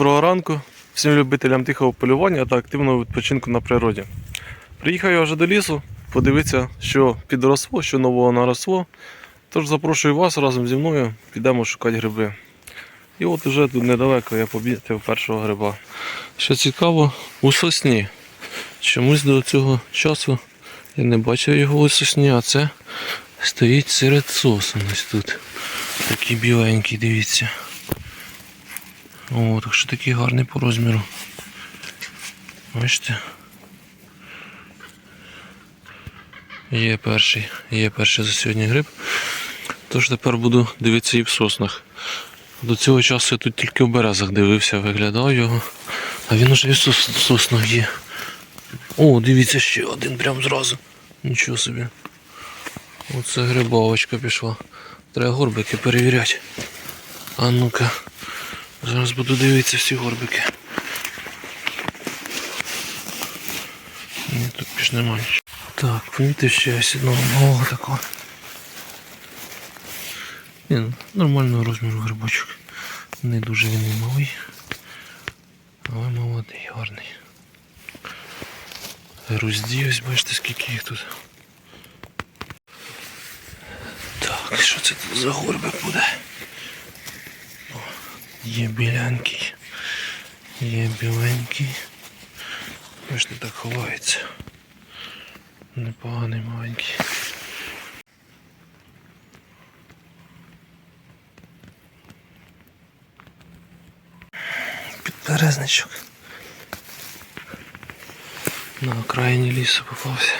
Доброго ранку всім любителям тихого полювання та активного відпочинку на природі. Приїхав я вже до лісу, подивитися, що підросло, що нового наросло. Тож запрошую вас разом зі мною, підемо шукати гриби. І от уже тут недалеко я побітив першого гриба. Що цікаво, у сосні. Чомусь до цього часу я не бачив його у сосні, а це стоїть серед сосен ось тут. Такий біленький, дивіться. О, так що такий гарний по розміру. Бачите? Є перший, є перший за сьогодні гриб. Тож тепер буду дивитися і в соснах. До цього часу я тут тільки в березах дивився, виглядав його. А він уже і в сос- соснах є. О, дивіться ще один прям зразу. Нічого собі. Оце грибовочка пішла. Треба горбики перевіряти. А ну-ка. Зараз буду дивитися всі горбики. Ні, тут більш немає. Так, помітив ще ось одного малого такого. Ні, ну, нормального розміру грибочок. Не дуже він і малий. Але молодий, гарний. Грузді, ось бачите, скільки їх тут. Так, що це тут за горбик буде? Є білянький, є біленький. Бачите, так ховається. Непоганий маленький. Підберезничок. На окраїні лісу попався.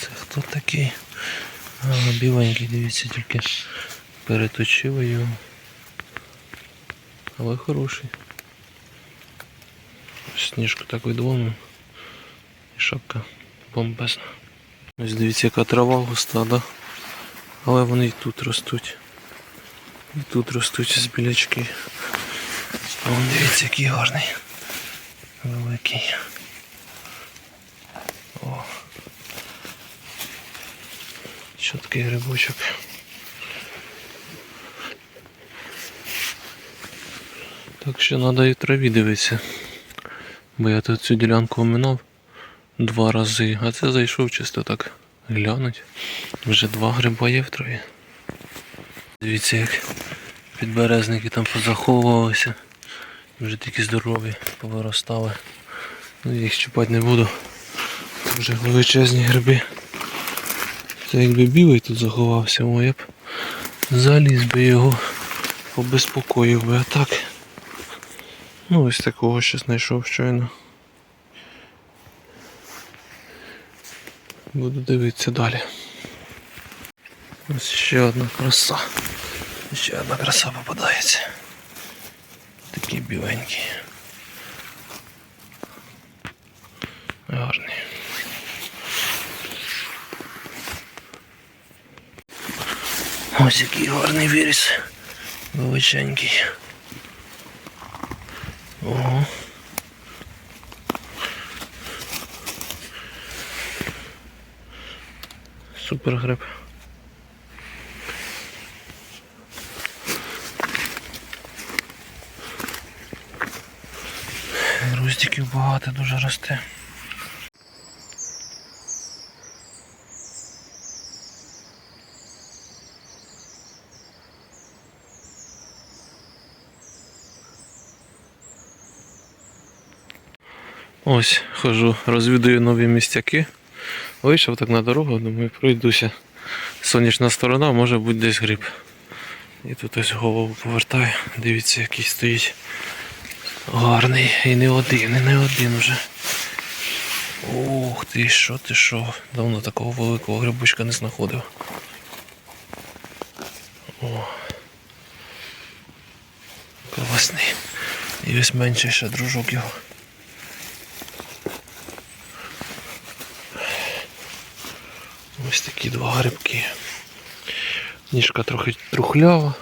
Це хто такий? А, біленький, дивіться, тільки переточили його. Але хороший. Сніжку так видломив. І шапка бомбезна. Ось дивіться, яка трава густа, да? Але вони і тут ростуть. І тут ростуть з білячки. Вон дивіться, який гарний. Великий. Чіткий грибочок. Так що треба і траві дивитися. Бо я тут цю ділянку оминав два рази, а це зайшов чисто так глянуть. Вже два гриба є в траві. Дивіться, як підберезники там позаховувалися. Вже такі здорові, повиростали. Ну, їх чіпати не буду. Вже величезні гриби. Це якби білий тут заховався, о, я б заліз би його, побезпокоїв би, а так. Ну ось такого ще знайшов щойно. Буду дивитися далі. Ось ще одна краса. Ще одна краса попадається. Такий біленький. Гарний. Ось який гарний виріс. Величенький. Ого. Супер гриб. Груздиків багато дуже росте. Ось, хожу, розвідую нові містяки. Вийшов так на дорогу, думаю, пройдуся. Сонячна сторона, може бути десь гриб. І тут ось голову повертаю, дивіться, який стоїть. Гарний. І не один, і не один вже. Ух ти, що ти що. Давно такого великого грибочка не знаходив. О. Класний. І ось менший ще дружок його. Ось такі два грибки. Ніжка трохи трухлява,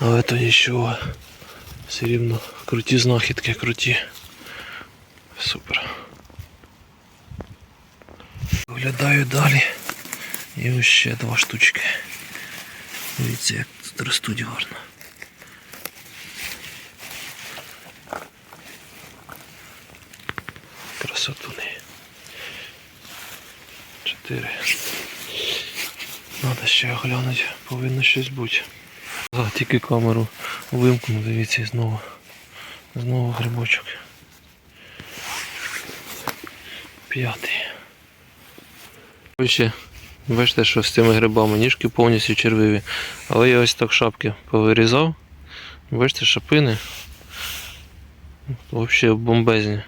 але то нічого. Все рівно круті знахідки, круті. Супер. Оглядаю далі. І ось ще два штучки. Дивіться, як тут ростуть гарно. 4. Треба ще оглянути, повинно щось бути. А, тільки камеру вимкнув, дивіться, і знову. Знову грибочок. П'ятий. Ще бачите, що з цими грибами ніжки повністю червиві. Але я ось так шапки повирізав. Бачите, шапини взагалі бомбезні.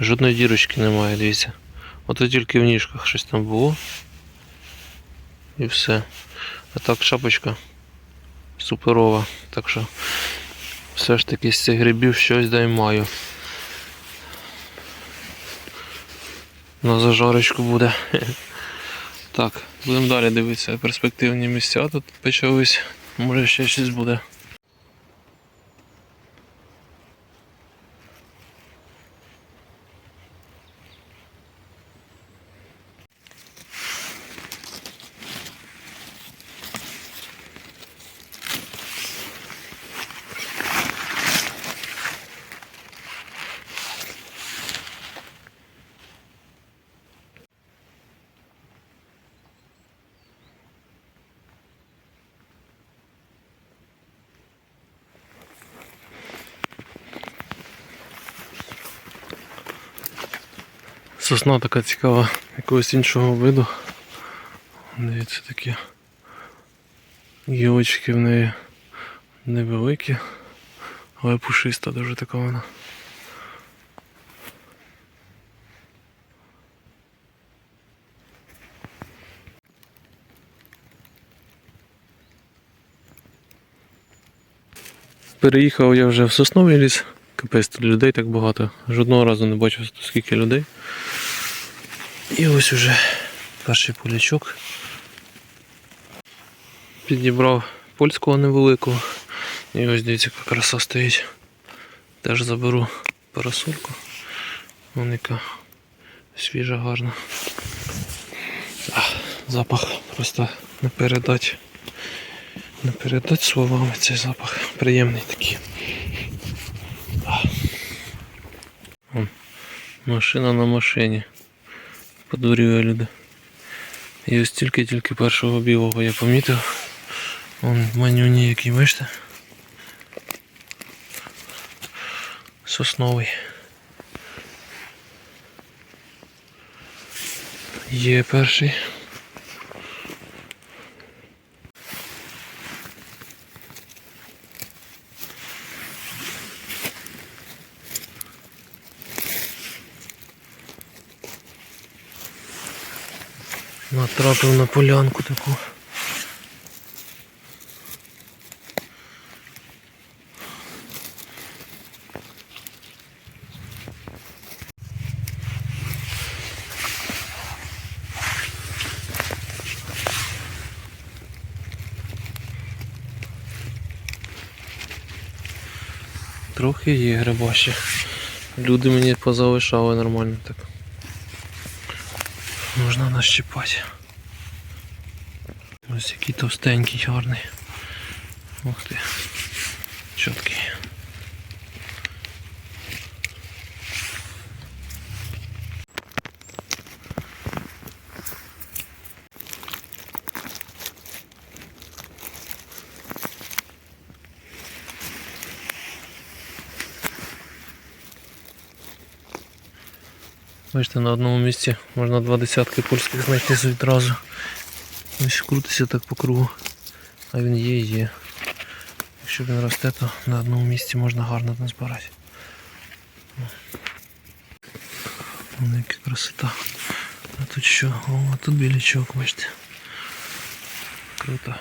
Жодної дірочки немає, дивіться. Ото тільки в ніжках щось там було. І все. А так шапочка суперова. Так що все ж таки з цих грибів щось дай маю. На зажарочку буде. Так, будемо далі дивитися перспективні місця. Тут почались. Може ще щось буде. Сосна така цікава, якогось іншого виду. Дивіться такі гілочки в неї невеликі, але пушиста дуже така вона. Переїхав я вже в сосновий ліс. Капець тут людей так багато. Жодного разу не бачив скільки людей. І ось уже перший полячок. Підібрав польського невеликого. І ось дивіться, яка краса стоїть. Теж заберу парасольку. Вон яка свіжа, гарна. Запах просто не передать. Не передать словами цей запах. Приємний такий. Машина на машині. Подурює люди. І ось тільки-тільки першого білого я помітив. Вон манюні який, бачите? Сосновий. Є перший. Натрапив на полянку таку. Трохи є грибаші. Люди мені позалишали нормально так. Можна нащипати. Ось який товстенький, гарний. Ух ти. Чіткий. Бачите, на одному місці можна два десятки польських знайти відразу. Ось крутиться так по кругу. А він є і є. Якщо він росте, то на одному місці можна гарно назбирати. Вон яка красота. А тут що? О, а тут білячок, бачите. Круто.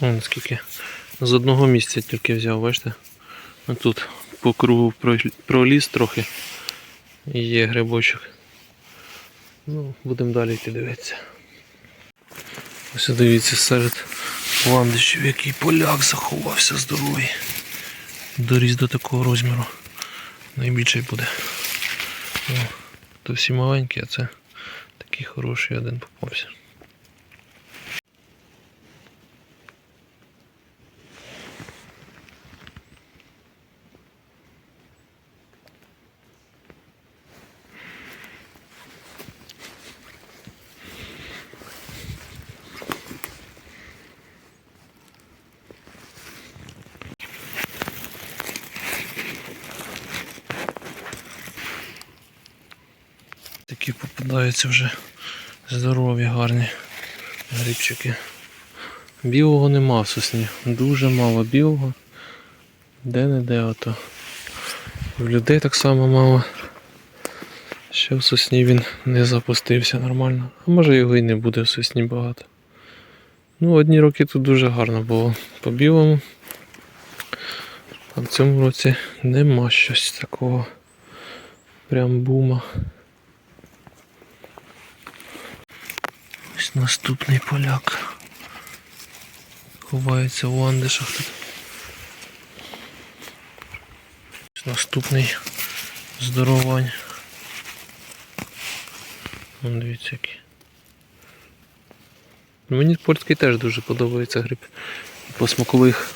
Вон скільки. З одного місця тільки взяв, бачите? Тут по кругу проліз трохи. І є грибочок. Ну, будемо далі йти дивитися. Ось дивіться серед ландишів, який поляк заховався здоровий. Доріс до такого розміру. Найбільший буде. О, то всі маленькі, а це такий хороший один попався. Такі попадаються вже здорові, гарні грибчики. Білого нема в сосні. Дуже мало білого. Де-не-де ото. В людей так само мало. Ще в сосні він не запустився нормально. А може його і не буде в сосні багато. Ну, одні роки тут дуже гарно було по білому. А в цьому році нема щось такого. Прям бума. Ось наступний поляк. Ховається в Андишах тут. Ось наступний здоровань. Вон дивіться який. Мені польський теж дуже подобається гриб. По смакових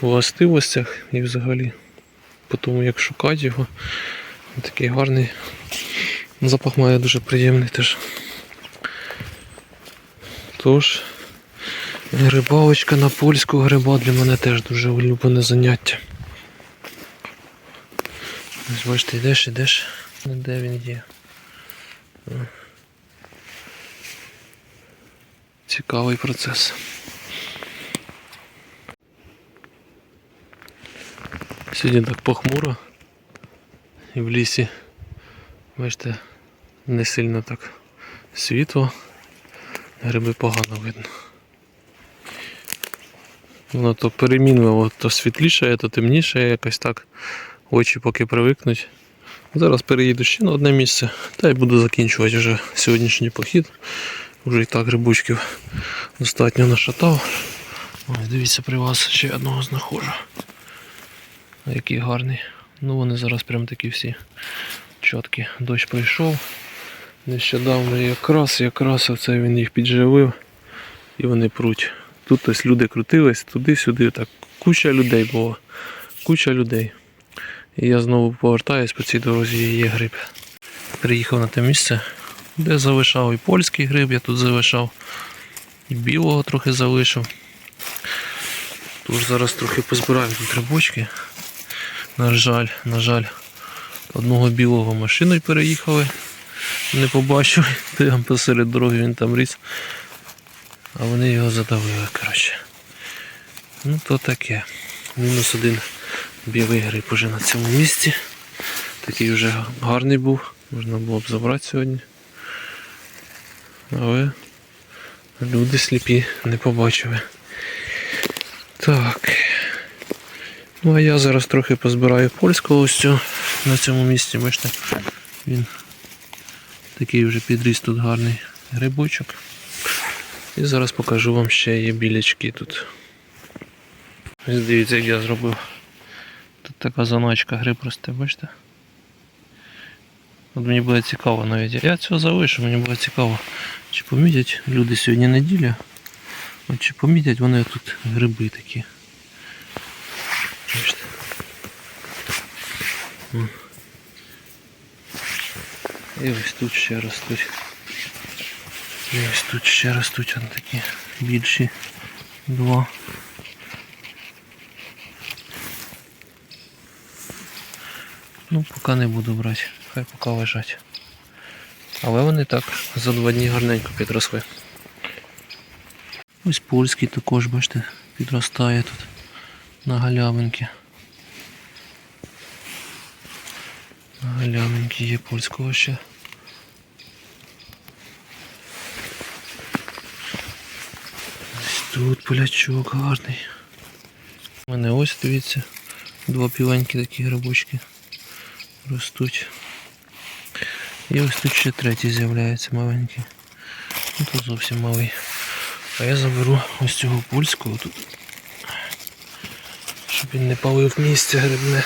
властивостях і взагалі по тому як шукати його. Такий гарний. Запах має дуже приємний теж. Тож, грибалочка на польську гриба для мене теж дуже улюблене заняття. Ось бачите, йдеш, йдеш, Ну, де він є. Цікавий процес. Сьогодні так похмуро і в лісі, бачите, не сильно так світло. Гриби погано видно. Воно то перемінливо, то світліше, то темніше, якось так. Очі поки привикнуть. Зараз переїду ще на одне місце та й буду закінчувати вже сьогоднішній похід. Вже і так грибочків достатньо нашатав. Ось дивіться, при вас ще одного знаходжу. Який гарний. Ну вони зараз прям такі всі чіткі. Дощ прийшов. Нещодавно якраз, якраз оце він їх підживив і вони пруть. Тут ось люди крутились туди-сюди, так куча людей було. Куча людей. І я знову повертаюсь по цій дорозі є гриб. Приїхав на те місце, де залишав і польський гриб, я тут залишав, і білого трохи залишив. Тож зараз трохи позбираю тут грибочки. На жаль, на жаль, одного білого машиною переїхали не побачив, там посеред дороги він там ріс. А вони його задавили, коротше. Ну то таке. Мінус один білий гриб уже на цьому місці. Такий вже гарний був, можна було б забрати сьогодні. Але люди сліпі не побачили. Так. Ну а я зараз трохи позбираю польського ось цього на цьому місці, бачите, він Такий вже підріс тут гарний грибочок. І зараз покажу вам ще є білячки тут. Ось дивіться, як я зробив. Тут така заначка гриб росте, бачите? От мені буде цікаво навіть. Я цього залишу, мені буде цікаво, чи помітять люди сьогодні неділя. От чи помітять вони тут гриби такі. Бачите? І ось тут ще ростуть. І ось тут ще ростуть вони такі більші два. Ну, поки не буду брати, хай поки лежать. Але вони так за два дні гарненько підросли. Ось польський також, бачите, підростає тут на галявинки. На галявинки є польського ще. Ось тут. полячок гарний. У мене ось дивіться. Два піленькі такі грибочки ростуть. І ось тут ще третій з'являється маленький. Ну тут зовсім малий. А я заберу ось цього польського тут. Щоб він не палив місце грибне.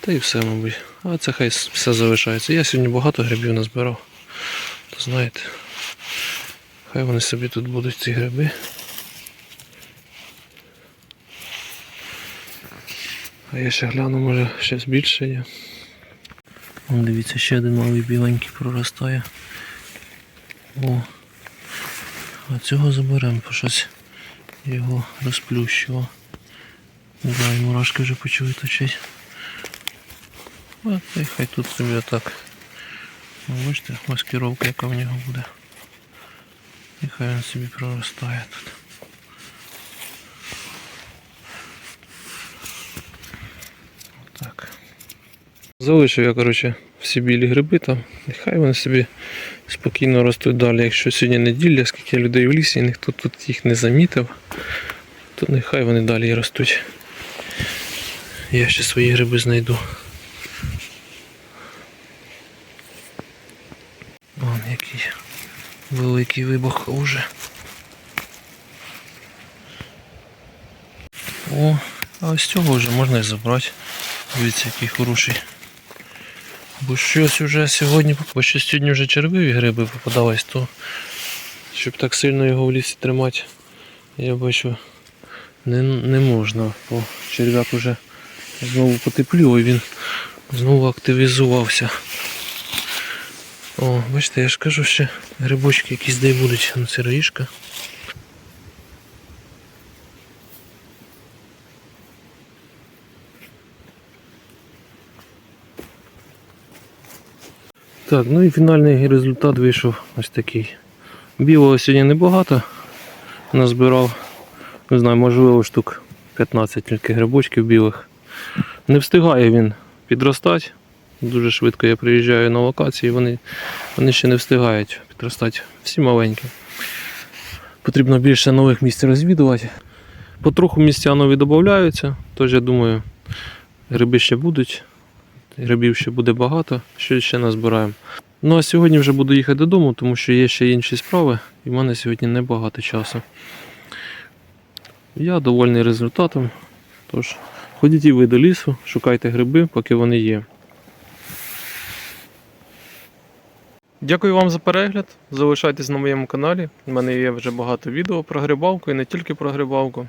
Та і все, мабуть. А це хай все залишається. Я сьогодні багато грибів назбирав. То знаєте. Хай вони собі тут будуть ці гриби. А я ще гляну, може щось більше є. Дивіться, ще один малий біленький проростає. О. А цього заберемо, бо щось його розплющило. Не знаю, мурашки вже почали точить. А, й хай тут собі отак. Бачите, маскировка яка в нього буде. І хай він собі проростає тут. Так. Залишив я, коротше, всі білі гриби там. І хай вони собі спокійно ростуть далі. Якщо сьогодні неділя, скільки людей в лісі, і ніхто тут їх не замітив, то нехай вони далі ростуть. Я ще свої гриби знайду. Вон який великий вибух уже. О, а ось цього вже можна і забрати. Дивіться, який хороший. Бо щось уже сьогодні, бо щось сьогодні вже червиві гриби попадались, то щоб так сильно його в лісі тримати, я бачу не, не можна, бо черв'як уже знову потеплів і він знову активізувався. О, бачите, я ж кажу, ще грибочки якісь де будуть. Ну це раїшка. Так, ну і фінальний результат вийшов ось такий. Білого сьогодні небагато назбирав. Не знаю, можливо штук 15 тільки грибочків білих. Не встигає він підростати. Дуже швидко я приїжджаю на локації, вони, вони ще не встигають підростати. Всі маленькі. Потрібно більше нових місць розвідувати. Потроху місця нові додаються, тож я думаю, гриби ще будуть. Грибів ще буде багато, що ще назбираємо. Ну а сьогодні вже буду їхати додому, тому що є ще інші справи, і в мене сьогодні небагато часу. Я довольний результатом. Тож, ходіть і ви до лісу, шукайте гриби, поки вони є. Дякую вам за перегляд. Залишайтесь на моєму каналі. У мене є вже багато відео про грибалку і не тільки про грибалку.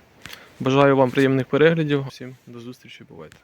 Бажаю вам приємних переглядів. Всім до зустрічі, бувайте.